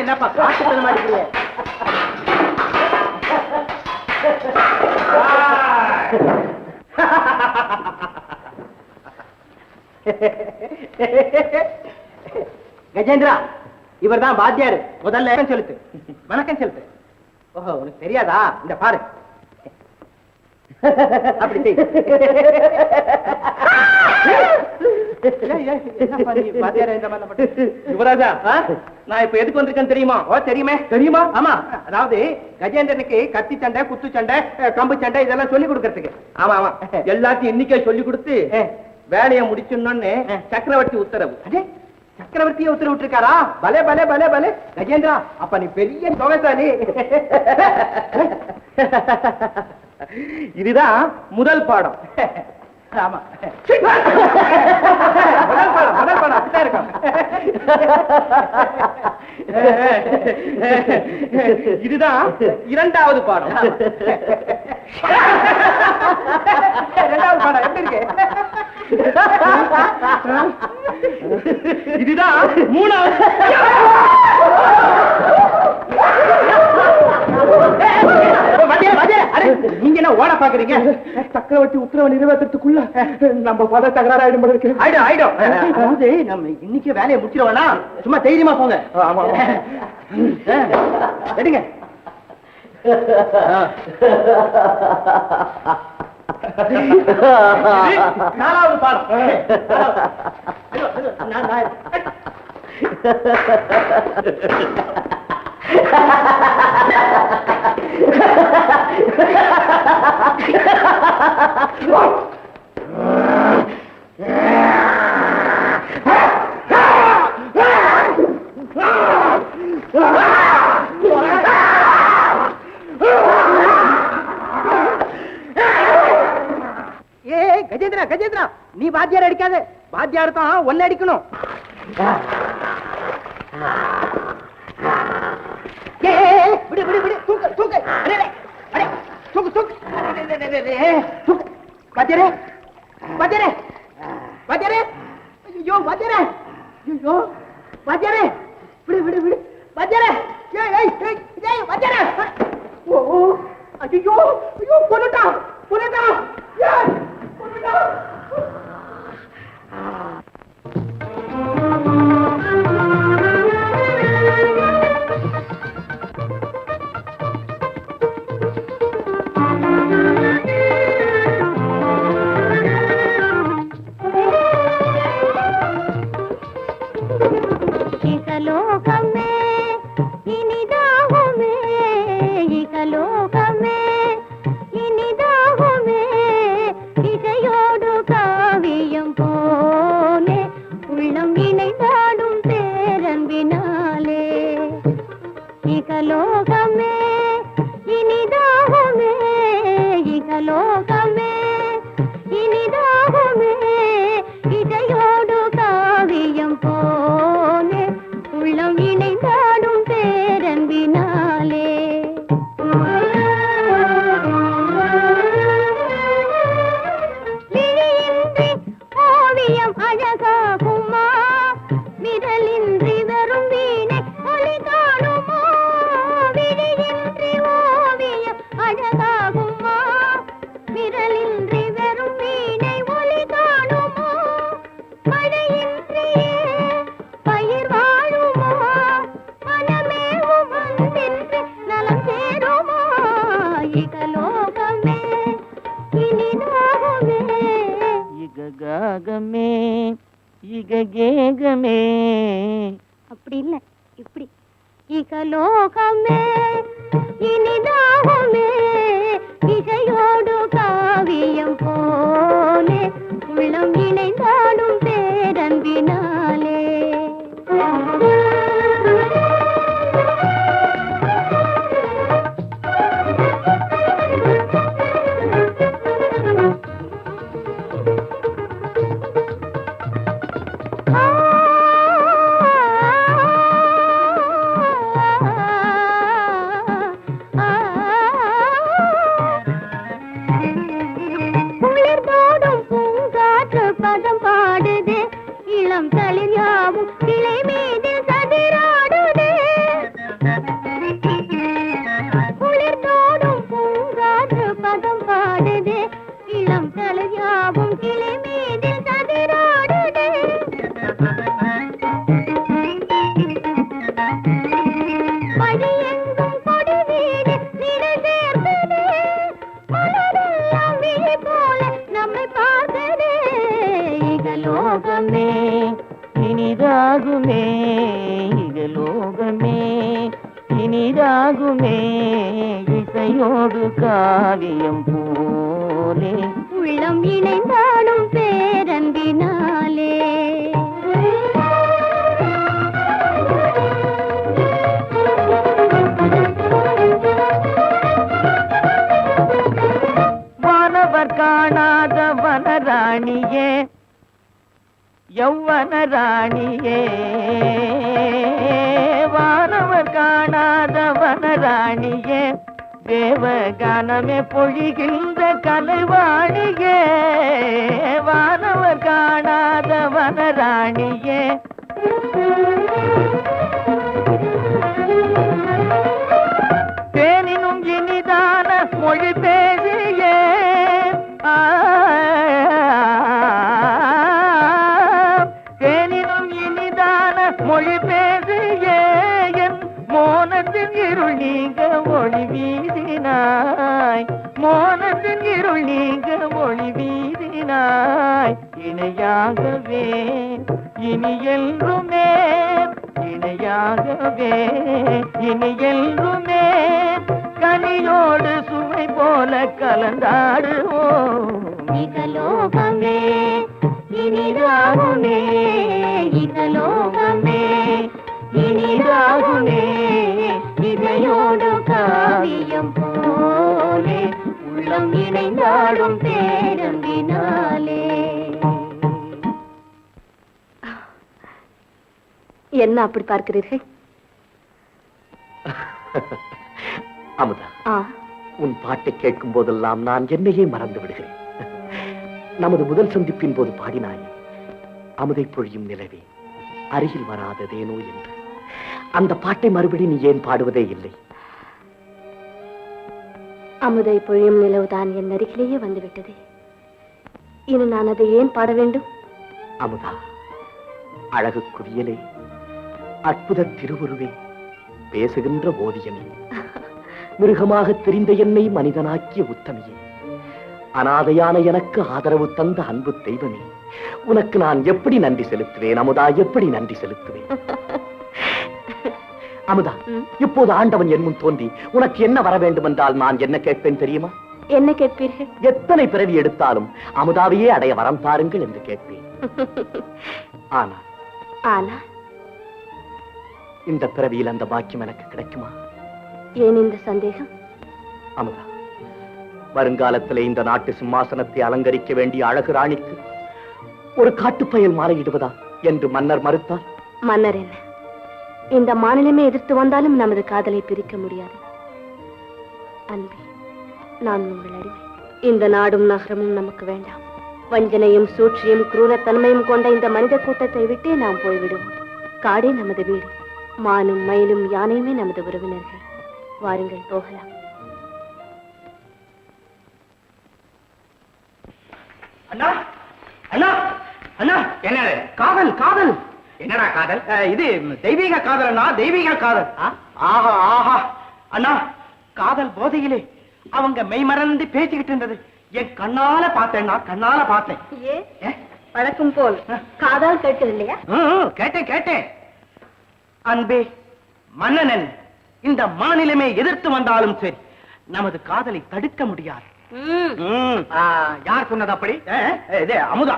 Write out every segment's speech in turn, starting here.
என்னப்பா காட்டு தர மாட்டேங்கிறீங்க கஜேந்திரா இவர்தான் வாத்தியாரு. முதல்ல வணக்கம் செலுத்து வணக்கம் செலுத்து ஓஹோ உனக்கு தெரியாதா? இந்த பாரு அப்படி செய். ஏய், ஏய், என்னப்பா நீ வாத்தியாரா இந்த பண்ற? யுவராஜா நான் இப்ப எதுக்கு வந்திருக்கேன்னு தெரியுமா? ஓ தெரியுமே. தெரியுமா? ஆமா. அதாவது கஜேந்திரனுக்கு கத்தி சண்டை குத்து சண்டை கம்பு சண்டை இதெல்லாம் சொல்லி கொடுக்கறதுக்கு. ஆமா ஆமா. எல்லாத்தையும் இன்னைக்கே சொல்லி கொடுத்து வேலையை முடிச்சிடணும்னு சக்கரவர்த்தி உத்தரவு. சக்கரவர்த்தியே உத்தரவு விட்டுருக்காரா? பலே பலே பலே பலே. கஜேந்திரா அப்ப நீ பெரிய தொகைசாலி இதுதான் முதல் பாடம். ஆமா. முதல் பாடம் முதல் பாடம் அப்படிதான் இருக்கும். இதுதான் இரண்டாவது பாடம். இரண்டாவது பாடம் எப்படி இருக்கு? இதுதான் மூணாவது வாத்தியார், வாத்தியார், அடே, நீங்க என்ன ஓட பாக்குறீங்க சக்கரவர்த்தி உத்தரவு நிறைவேற்றத்துக்குள்ள நம்ம பத தகராறு ஆயிடும் இருக்கு. ஆயிடும் ஆயிடும். அதாவது நம்ம இன்னைக்கு வேலையை முடிச்சிருவோம்னா சும்மா தைரியமா போங்க. எடுங்க. நாலாவது பாடம். நான், ஏய் ஏ கஜேந்திரா கஜேந்திரா நீ வாத்தியார் அடிக்காத. வாத்தியார் தான் ஒன்னு அடிக்கணும். தூக்கு. தூக்கு தூக்கு. பாத்தியரே இகலோகமே இனிதாகுமே இகலோகமே. இனிதாகுமே இசையோடு காவியம் போலே. உள்ளம் இணைந்தாடும் பேரன்பினாலே. காணாத வனராணியே யௌவன ராணியே வானவர் காணாத வனராணியே தேவகானமே பொழிகின்ற கலைவாணியே வானவர் காணாத வனராணியே தேனினும் இனிதான மொழி இருள் நீங்க ஒளி வீசினாய் மோனத்தின் இருள் நீங்க ஒளி வீசினாய் இணையாகவே இனி என்றுமே இணையாகவே இனி என்றுமே கனியோடு சுவை போல கலந்தாடுவோம். இகலோகமே இனிதாகுமே இகலோகமே இனிதாகுமே. இதையோடு காவியம் போலே உள்ளம் இணைந்தாடும் பேரம்பினாலே என்ன அப்படி பார்க்கிறீர்கள்? அமுதா உன் பாட்டை கேட்கும் போதெல்லாம் நான் என்னையே மறந்து விடுகிறேன். நமது முதல் சந்திப்பின் போது பாடினாய் அமுதை பொழியும் நிலவே அருகில் வராததேனோ என்று. அந்த பாட்டை மறுபடி நீ ஏன் பாடுவதே இல்லை? அமுதை பொழியும் நிலவுதான் என் அருகிலேயே வந்துவிட்டது. இனி நான் அதை ஏன் பாட வேண்டும்? அமுதா அழகு குவியலே அற்புத திருவுருவே பேசுகின்ற ஓவியமே. மிருகமாக தெரிந்த என்னை மனிதனாக்கிய உத்தமியே. அனாதையான எனக்கு ஆதரவு தந்த அன்பு தெய்வமே. உனக்கு நான் எப்படி நன்றி செலுத்துவேன் அமுதா? எப்படி நன்றி செலுத்துவேன்? அமுதா. இப்போது ஆண்டவன் என் முன் தோன்றி உனக்கு என்ன வர வேண்டும் என்றால் நான் என்ன கேட்பேன் தெரியுமா? என்ன கேட்பீர்கள்? எத்தனை பிறவி எடுத்தாலும் அமுதாவையே அடைய வரம் தாருங்கள் என்று கேட்பேன். ஆனால் ஆனா? இந்த பிறவியில் அந்த பாக்கியம் எனக்கு கிடைக்குமா? ஏன் இந்த சந்தேகம்? அமுதா வருங்காலத்திலே இந்த நாட்டு சிம்மாசனத்தை அலங்கரிக்க வேண்டிய அழகு ராணிக்கு ஒரு காட்டுப்பயல் மாலையிடுவதா என்று மன்னர் மறுத்தார்? மன்னர் என்ன? இந்த மாநிலமே எதிர்த்து வந்தாலும் நமது காதலை பிரிக்க முடியாது. அன்பே நான் உங்கள் அடிமை. இந்த நாடும் நகரமும் நமக்கு வேண்டாம். வஞ்சனையும் சூழ்ச்சியும் குரூரத்தன்மையும் கொண்ட இந்த மனித கூட்டத்தை விட்டே நாம் போய்விடுவோம். காடே நமது வீடு. மானும் மயிலும் யானையுமே நமது உறவினர்கள். வாருங்கள் போகலாம். அண்ணா! அண்ணா! அண்ணா! என்ன காதல் காதல்! என்னடா காதல்? அஹ், இது தெய்வீக காதலண்ணா தெய்வீக காதல்? ஆஹா ஆஹா. அண்ணா காதல் போதையிலே அவங்க மெய்மறந்து பேசிக்கிட்டு இருந்தது. என் கண்ணால பார்த்தேன்னா கண்ணால பார்த்தேன்? வழக்கம் போல். காதால் கேட்டது இல்லையா? கேட்டேன் கேட்டேன். அன்பே மன்னனன் இந்த மாநிலமே எதிர்த்து வந்தாலும் சரி நமது காதலை தடுக்க முடியாது. ம், ஆ, யார் சொன்னது அப்படி? அமுதா.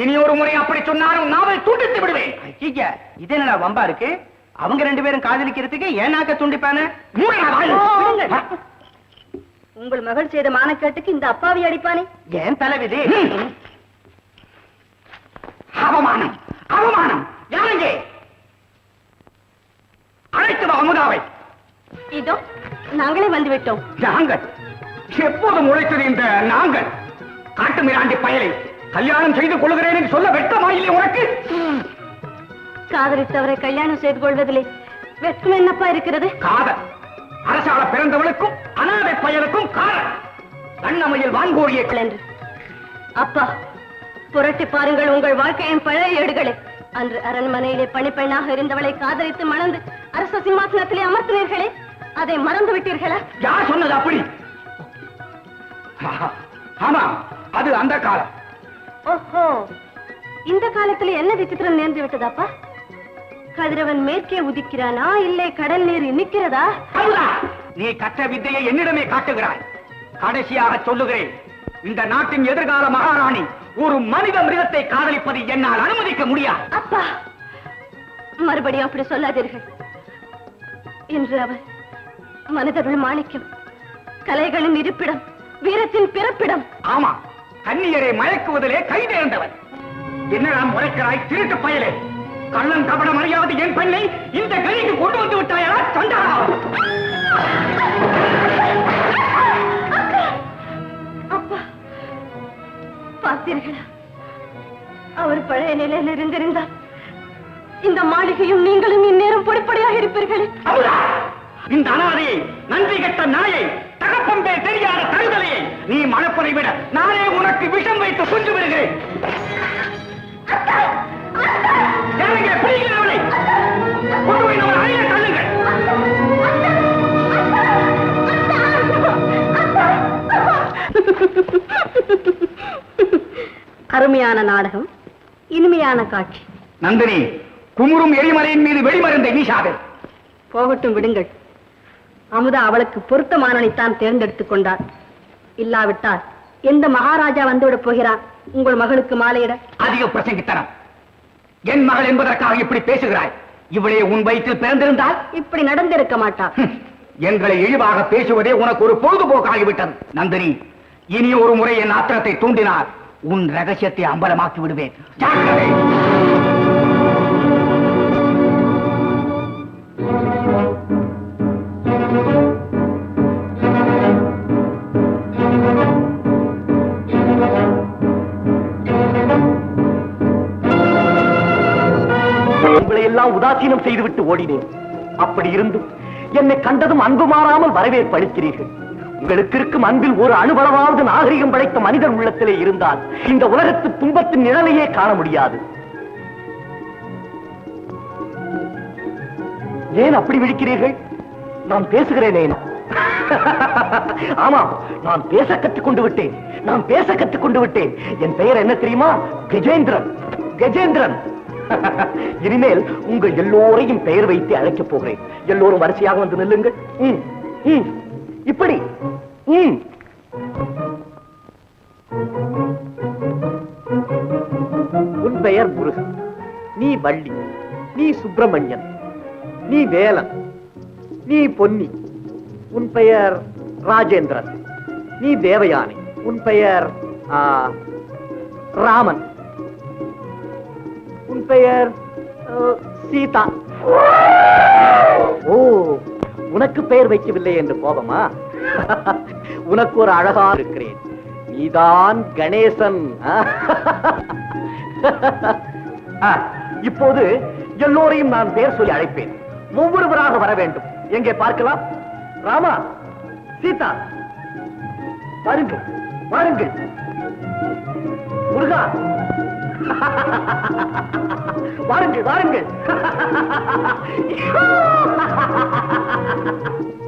இனி ஒரு முறை அப்படி சொன்னாலும் நாவை துண்டித்து விடுவேன். இது என்னடா வம்பா இருக்கு? அவங்க ரெண்டு பேரும் காதலிக்கிறதுக்கு ஏன் நாக்க துண்டிப்பானே. உங்கள் மகள் செய்த மானக்கேட்டுக்கு இந்த அப்பாவி அடிப்பானே? ஏன் தலைவிதி? அவமானம். அவமானம். யாருங்க? அழைத்து வா அமுதாவை இதோ நாங்களே வந்து விட்டோம் நாங்கள். எப்போது முளைத்தது இந்த நாங்கள். காட்டு மிராண்டி பயலை கல்யாணம் செய்து கொள்கிறேன் என்று சொல்ல வெட்டமாயில்லை உனக்கு? காதலித்தவரை கல்யாணம் செய்து கொள்வதிலே வெட்கம் என்னப்பா இருக்கிறது? காதல். அரசால பிறந்தவளுக்கும் அனாதை பயலுக்கும் காதல். கண்ணமையில் வான்கோழியை என்று அப்பா புரட்டி பாருங்கள் உங்கள் வாழ்க்கையின் பழைய ஏடுகளை. அன்று அரண்மனையிலே பணிப்பெண்ணாக இருந்தவளை காதலித்து மணந்து அரச சிம்மாசனத்திலே அமர்த்தினீர்களே அதை மறந்து விட்டீர்களா யார் சொன்னது அப்படி? ஆமா அது அந்த காலம். ஓஹோ. இந்த காலத்துல என்ன விசித்திரம் நேர்ந்து விட்டதாப்பா? கதிரவன் மேற்கே உதிக்கிறானா இல்லை கடல் நீர் அமுதா, நீ கற்ற வித்தையை என்னிடமே காட்டுகிறாய். கடைசியாக சொல்லுகிறேன் இந்த நாட்டின் எதிர்கால மகாராணி ஒரு மனித மிருகத்தை காதலிப்பதை என்னால் அனுமதிக்க முடியாது. அப்பா மறுபடியும் அப்படி சொல்லாதீர்கள். இன்று அவர் மனிதர்கள் மாணிக்கம் கலைகளின் இருப்பிடம் வீரத்தின் பிறப்பிடம். ஆமா கன்னியரை மயக்குவதிலே கை தேர்ந்தவன் என்னடா முறைக்கிறாய்? திருட்டு பயலே. கள்ளன் கபடம் அறியாத என் பெண்ணை இந்த கலிக்கு கொண்டு வந்து விட்டாயா? அப்பா பார்த்தீர்களா? அவர் பழைய நிலையில் இருந்திருந்தால் இந்த மாளிகையும் நீங்களும் இந்நேரம் பொடிப்படியாக இருப்பீர்களே. இந்த அனாதையை நன்றி கெட்ட நாயை தகப்பம்பே தெரியாத தருதலையை நீ மணப்பதை விட நானே உனக்கு விஷம் வைத்து கொண்டு விடுகிறேன். கொண்டு போய் நம்ம தள்ளுங்கள். அருமையான நாடகம் இனிமையான காட்சி நந்தினி குமுறும் எரிமலையின் மீது வெடிமருந்தை வீசாதே போகட்டும் விடுங்கள் அமுதா அவளுக்கு பொருத்தமானனைத்தான் தேர்ந்தெடுத்துக் கொண்டார் இல்லாவிட்டால் எந்த மகாராஜா வந்துவிடப் போகிறான்? உங்கள் மகளுக்கு மாலையிட? அதிக பிரசங்கித்தனம். என் மகள் என்பதற்காக இப்படி பேசுகிறாய்? இவளே உன் வயிற்றில் பிறந்திருந்தால்? இப்படி நடந்திருக்க மாட்டார் ஹம், எங்களை இழிவாக பேசுவதே உனக்கு ஒரு பொழுதுபோக்காகிவிட்டது நந்தினி. இனி ஒரு முறை என் ஆத்திரத்தை தூண்டினால் உன் ரகசியத்தை அம்பலமாக்கி விடுவேன். உதாசீனம் செய்துவிட்டு ஓடினேன். அப்படி இருந்தும் என்னை கண்டதும் அன்பு மாறாமல் வரவேற்பு அளிக்கிறீர்கள். உங்களுக்கு இருக்கும் அன்பில் ஒரு அணுவளவாவது நாகரிகம் படைத்த மனிதர் உள்ளத்திலே இருந்தால் இந்த உலகத்து துன்பத்தின் நிழலையே காண முடியாது. ஏன் அப்படி விழிக்கிறீர்கள்? நான் பேசுகிறேனே. ஆமாம் நான் பேச கற்றுக்கொண்டு விட்டேன். நான் பேச கற்றுக்கொண்டு விட்டேன். என் பெயர் என்ன தெரியுமா? கஜேந்திரன். கஜேந்திரன். இனிமேல் உங்கள் எல்லோரையும் பெயர் வைத்து அழைக்கப் போகிறேன். எல்லோரும் வரிசையாக வந்து நில்லுங்கள். இப்படி. உன் பெயர் முருகன். நீ வள்ளி. நீ சுப்பிரமணியன். நீ வேலன். நீ பொன்னி. உன் பெயர் ராஜேந்திரன். நீ தேவயானி. உன் பெயர் ராமன். பெயர் சீதா. ஓ உனக்கு பெயர் வைக்கவில்லை என்று கோபமா? உனக்கு ஒரு அழகா இருக்கிறேன். நீதான் கணேசன். இப்போது எல்லோரையும் நான் பெயர் சொல்லி அழைப்பேன். ஒவ்வொருவராக வர வேண்டும். எங்கே பார்க்கலாம்? ராமா சீதா. வாருங்கள் வாருங்கள் முருகா வாருங்கள் வாருங்கள்.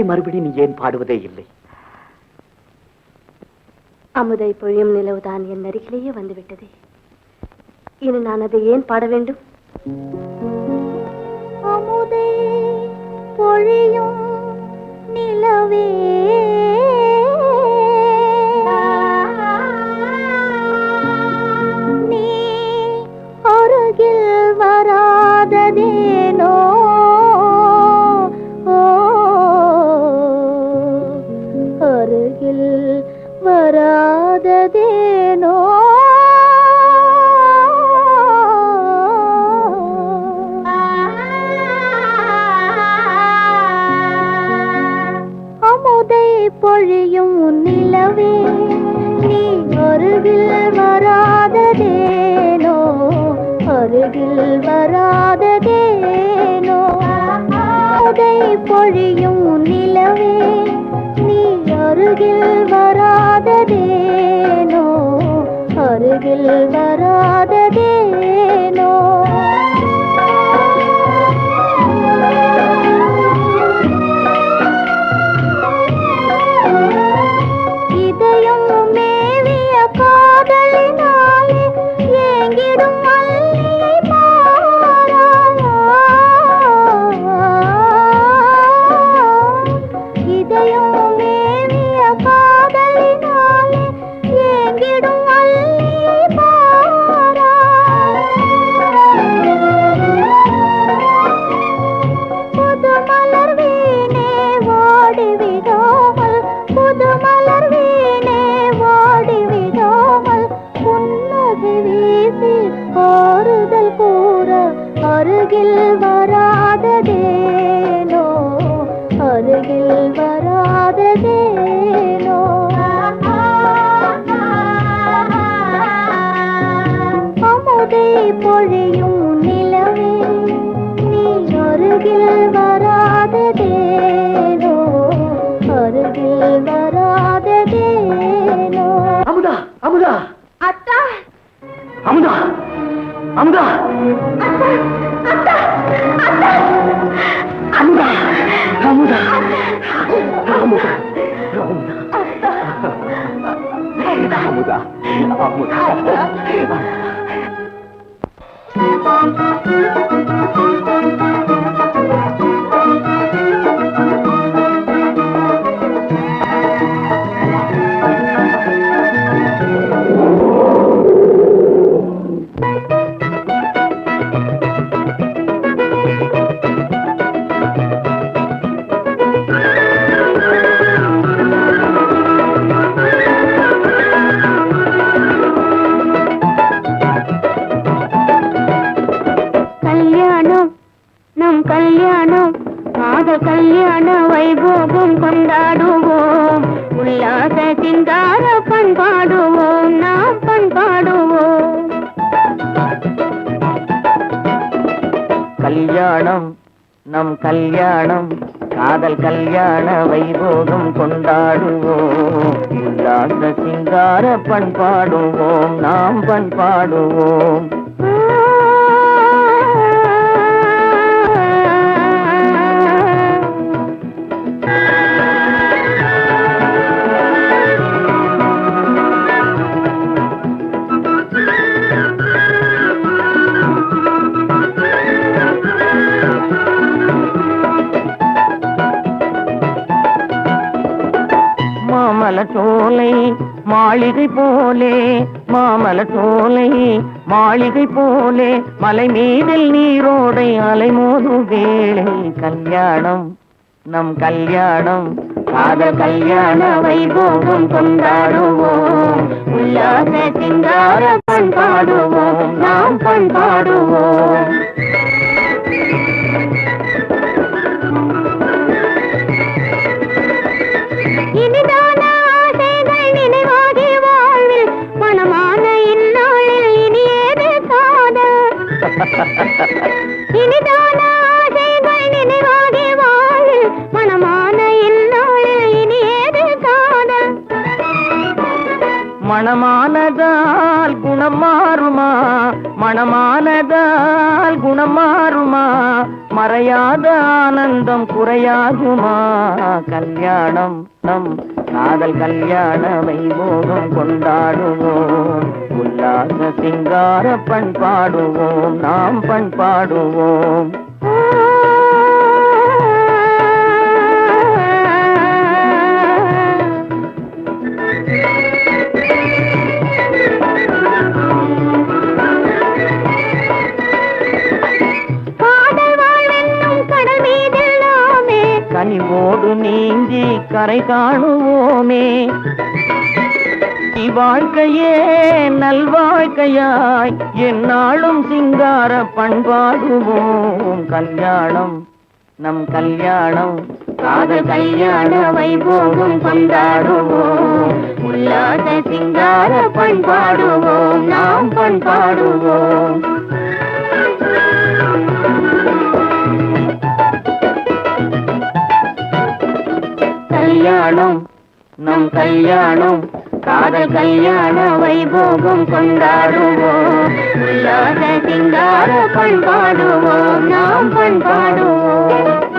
பாட்டை மறுபடி நீ ஏன் பாடுவதே இல்லை? அமுதை பொழியும் நிலவுதான் என் அருகிலேயே வந்துவிட்டதே. இனி நான் அதை ஏன் பாட வேண்டும்? அமுதை பொழியும் நிலவே பொழியும் நிலவே நீ அருகில் வராததேனோ? அருகில் வராததேனோ? அமுதை பொழியும் நிலவே நீ அருகில் வராததேனோ? அருகில் வராததேனோ? அமுதை பொழியும் நிலவே நீ அருகில் வராததேனோ அருகில் வராததேனோ அமுதா அமுதா அத்தா அமுதா அமுதா அமுதா அமுதா அமுதா அமுதா அமுதா கல்யாணம் கல்யாண வைபோகம் கொண்டாடுவோம். உல்லாச சிங்கார பண்பாடுவோம். நாம் பண்பாடுவோம். மாளிகை போலே மாமல சோலை மாளிகை போலே மலை மீதில் நீரோடை அலைமோதும் வேளை கல்யாணம். நம் கல்யாணம் காத கல்யாண வைபோகம் கொண்டாடுவோம். உல்லாச சிங்கார பண்பாடுவோம். நாம் பண்பாடுவோம். மணமானதால் குணம் மாறுமா? மணமானதால் குணம் மாறுமா? மறையாத ஆனந்தம் குறையாகுமா? கல்யாணம் நம் காதல் கல்யாண வைபோகம் கொண்டாடுவோம். உல்லாச சிங்கார பண்பாடுவோம். நாம் பண்பாடுவோம். கரை காணுவோமே. வாழ்க்கையே நல்வாழ்க்கையாய் என்னாலும் சிங்கார பண்பாடுவோம் கல்யாணம் நம் கல்யாணம் காதல் கல்யாண வைபோகம் கொண்டாடுவோம் உல்லாச சிங்கார பண்பாடுவோம் நாம் பண்பாடுவோம். கல்யாணம் நம் கல்யாணம் காதல் கல்யாண வைபோகம் கொண்டாடுவோம். உல்லாச சிங்கார பண்பாடுவோம் நாம் பண்பாடுவோம்.